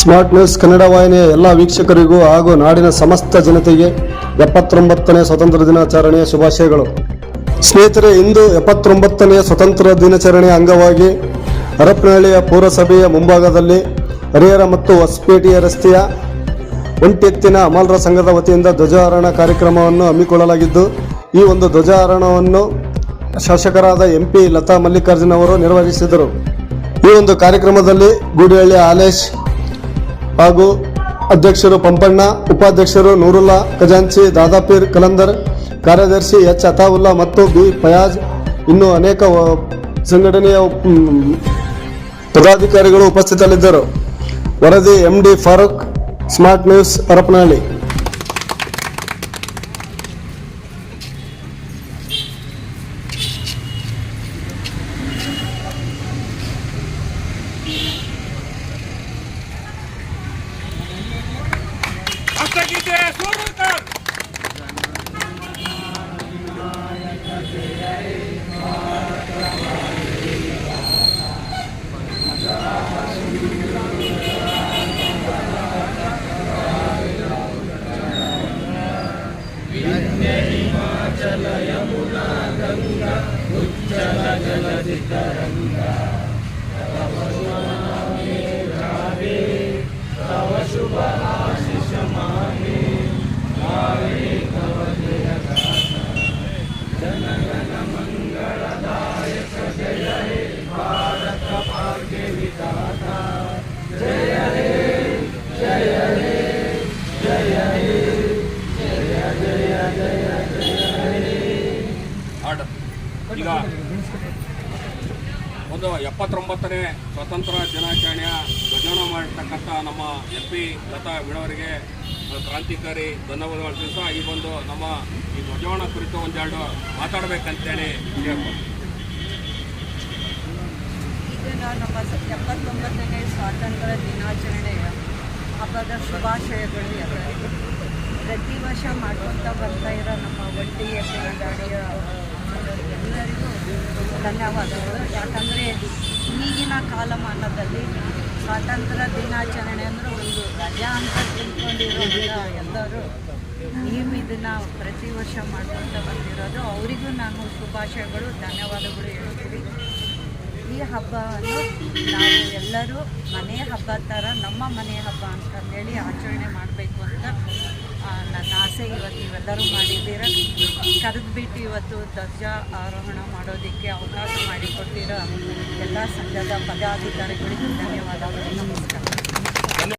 Smart news Kannada ವಾಹಿನಿಯ ಎಲ್ಲ ವೀಕ್ಷಕರಿಗೂ ಹಾಗೂ ನಾಡಿನ ಸಮಸ್ತ ಜನತೆಗೆ ಎಪ್ಪತ್ತೊಂಬತ್ತನೇ ಸ್ವಾತಂತ್ರ್ಯ ದಿನಾಚರಣೆಯ ಶುಭಾಶಯಗಳು. ಸ್ನೇಹಿತರೆ, ಇಂದು ಎಪ್ಪತ್ತೊಂಬತ್ತನೆಯ ಸ್ವತಂತ್ರ ದಿನಾಚರಣೆಯ ಅಂಗವಾಗಿ ಹರಪನಹಳ್ಳಿಯ ಪೌರಸಭೆಯ ಮುಂಭಾಗದಲ್ಲಿ ಹರಿಹರ ಮತ್ತು ಹೊಸಪೇಟೆಯ ರಸ್ತೆಯ ಒಂಟೆತ್ತಿನ ಅಮಲರ ಸಂಘದ ವತಿಯಿಂದ ಧ್ವಜಾರೋಹಣ ಕಾರ್ಯಕ್ರಮವನ್ನು ಹಮ್ಮಿಕೊಳ್ಳಲಾಗಿದ್ದು, ಈ ಒಂದು ಧ್ವಜಾರೋಹಣವನ್ನು ಶಾಸಕರಾದ ಎಂ ಪಿ ಲತಾ ಮಲ್ಲಿಕಾರ್ಜುನ್ ಅವರು ನಿರ್ವಹಿಸಿದರು. ಈ ಒಂದು ಕಾರ್ಯಕ್ರಮದಲ್ಲಿ ಗೂಡಿಹಳ್ಳಿ ಹಾಲೇಶ್ ಹಾಗೂ ಅಧ್ಯಕ್ಷರು ಪಂಪಣ್ಣ, ಉಪಾಧ್ಯಕ್ಷರು ನೂರುಲ್ಲಾ, ಖಜಾಂಚಿ, ದಾದಾಪೀರ್, ಕಲಂದರ್, ಕಾರ್ಯದರ್ಶಿ ಎಚ್ ಅತಾವುಲ್ಲಾ ಮತ್ತು ಬಿ ಫಯಾಜ್. ಇನ್ನು ಅನೇಕ ಸಂಘಟನೆಯ ಪದಾಧಿಕಾರಿಗಳು ಉಪಸ್ಥಿತರಿದ್ದರು. ವರದಿ MD Farooq, smart news, Harapanahalli. कीजिए हिमाचल यमुना गङ्गा उज्जल जलधितरङ्गा ಆರ್ಡರ್. ಈಗ ಒಂದು ಎಪ್ಪತ್ತೊಂಬತ್ತನೇ ಸ್ವತಂತ್ರ ದಿನಾಚರಣೆಯ ಧ್ವಜಾರೋಹಣ ಮಾಡಿರ್ತಕ್ಕಂಥ ನಮ್ಮ ಎಂ ಪಿ ಲತಾ ಬಿಡವರಿಗೆ ಕ್ರಾಂತಿಕಾರಿ ಧನ್ಯವಾದಗಳು ತಿಳಿಸ ಈ ಒಂದು ನಮ್ಮ ಈ ಧ್ವಜಾರೋಹಣ ಕುರಿತು ಒಂದೆರಡು ಮಾತಾಡಬೇಕಂತೇಳಿ ಹೇಳ್ಬೋದು ನಮ್ಮ ಎಪ್ಪತ್ತೊಂಬತ್ತನೇ ಸ್ವಾತಂತ್ರ್ಯ ದಿನಾಚರಣೆಯ ಹಬ್ಬದ ಶುಭಾಶಯಗಳು ಪ್ರತಿ ವರ್ಷ ಮಾಡ್ಕೊತಾ ಬರ್ತಾ ಇರೋ ನಮ್ಮ ಧನ್ಯವಾದಗಳು. ಯಾಕಂದರೆ ಈಗಿನ ಕಾಲಮಾನದಲ್ಲಿ ಸ್ವಾತಂತ್ರ್ಯ ದಿನಾಚರಣೆ ಅಂದರೆ ಒಂದು ರಜಾ ಅಂತ ತಿಳ್ಕೊಂಡಿರೋದ್ರಿಂದ ಎಲ್ಲರೂ ನೀವು ಇದನ್ನು ಪ್ರತಿ ವರ್ಷ ಮಾಡ್ಕೊತ ಬಂದಿರೋದು. ಅವರಿಗೂ ನಾನು ಶುಭಾಶಯಗಳು, ಧನ್ಯವಾದಗಳು ಹೇಳ್ತೀವಿ ಈ ಹಬ್ಬವನ್ನು ನಾವು ಎಲ್ಲರೂ ಮನೆ ಹಬ್ಬ ಥರ ನಮ್ಮ ಮನೆ ಹಬ್ಬ ಅಂತಂದೇಳಿ ಆಚರಣೆ ಮಾಡಬೇಕು ಅಂತ ನನ್ನ ಆಸೆ ಇವತ್ತು ನೀವೆಲ್ಲರೂ ಮಾಡಿದ್ದೀರ? ಕರೆದ್ಬಿಟ್ಟು ಇವತ್ತು ಧ್ವಜ ಆರೋಹಣ ಮಾಡೋದಕ್ಕೆ ಅವಕಾಶ ಮಾಡಿಕೊಟ್ಟಿರೋ ಎಲ್ಲ ಸಂಘದ ಪದಾಧಿಕಾರಿಗಳಿಗೂ ಧನ್ಯವಾದಗಳು. ನಮಸ್ಕಾರ.